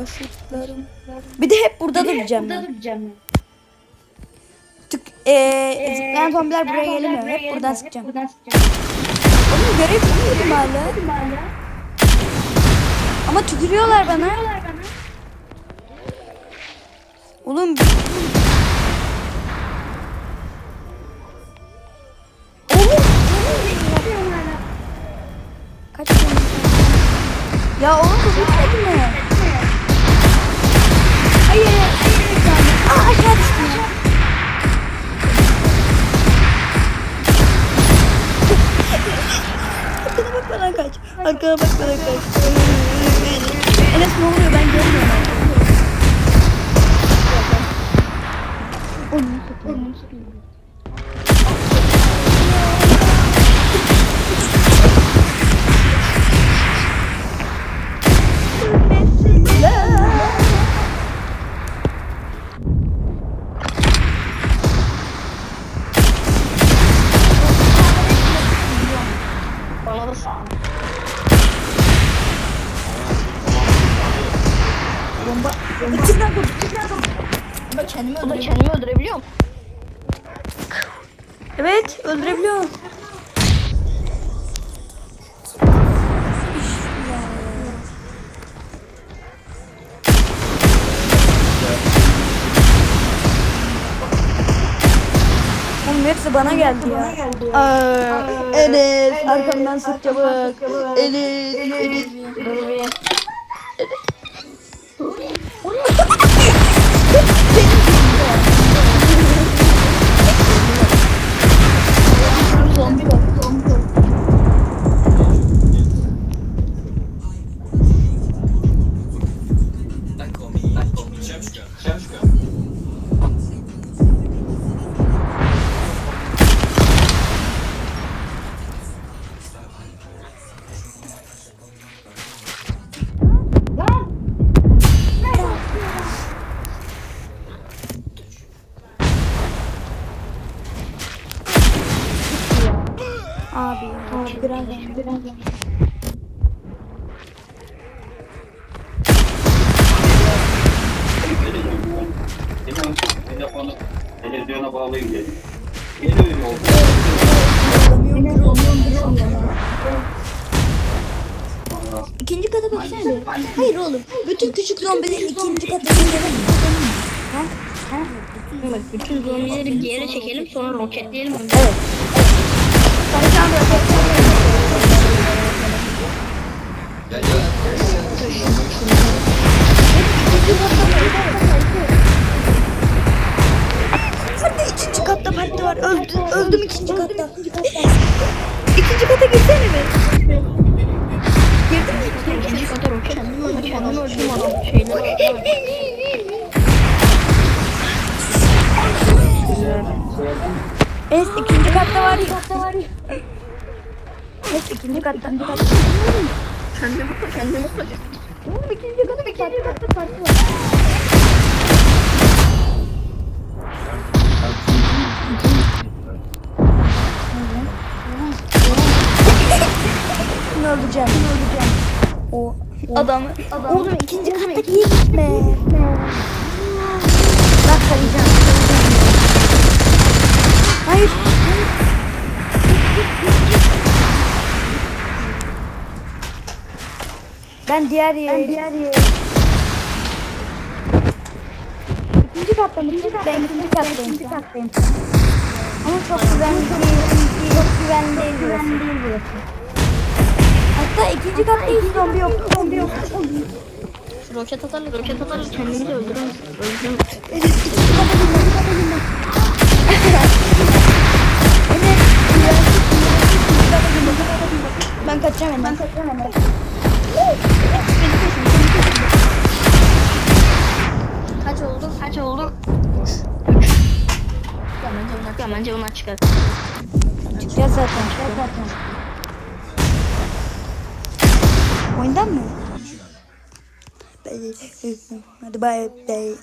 Yaşıtlarım. Bir de hep burada duracağım ben. duracağım. Tık, eee zıplayan zombiler buraya gelmiyor. Hep buradan sıkacağım. Buradan sıkacağım. Oğlum görev yapıyorum hala. Ama tükürüyorlar bana. Oğlum hala. kaç tane? Ya oğlum bu bitmedi mi? Hayır. Aa aşağı düştüm. Arkana bak bana kaç. Arkana bak bana kaç. Enes ne oluyor ben görmüyorum. Onun sıkıntı. Bana da İçinden vur. içinden vur. Ama kendimi öldürebiliyorum. kendimi öldürebiliyorum. Evet öldürebiliyor. Oğlum hepsi bana geldi ya. Aa, Enes arkamdan sık çabuk. Enes, Enes. Dur Abi ya. Biraz biraz. Telefonu televizyona. İkinci kata baksana. Hayır oğlum. Bütün küçük zombilerin ikinci katına gelelim. Ha? Ha? Bak bütün zombileri bir yere çekelim sonra roketleyelim. Evet. Sen Hadi ikinci katta parti var. Öldüm, öldüm ikinci katta. İkinci kata girsene mi? Girdin mi? İkinci kata roket. Kendimi öldüm. Kendimi öldüm adam. Şeyler var. İkinci katta var ya. Es ikinci katta. Kendimi kendimi öldüm. Oğlum ikinci katta ikinci katta parti var. Öldüreceğim. Öldüreceğim. O adamı. Oğlum ikinci katta gitme? Ben diğer yere. Ben diğer yere. İkinci katta mı? İkinci katta. Ben ikinci kattayım. İkinci kattayım. Ama çok güvenli değil. Çok güvenli değil burası. değil burası. Hatta ikinci kattayız. Zombi yok. Zombi yok. Roket atarlar. Roket atarlar. Kendimizi öldürürüz. Öldürürüz. Evet, ikinci kata girme. ikinci kata girme. Evet. Ben kaçacağım hemen. Ben kaçacağım hemen. oldu. Yaman cevun aç. Yaman cevun aç. Çıkacağız zaten. Çıkacağız zaten. Oyundan mı? Hadi bay bay.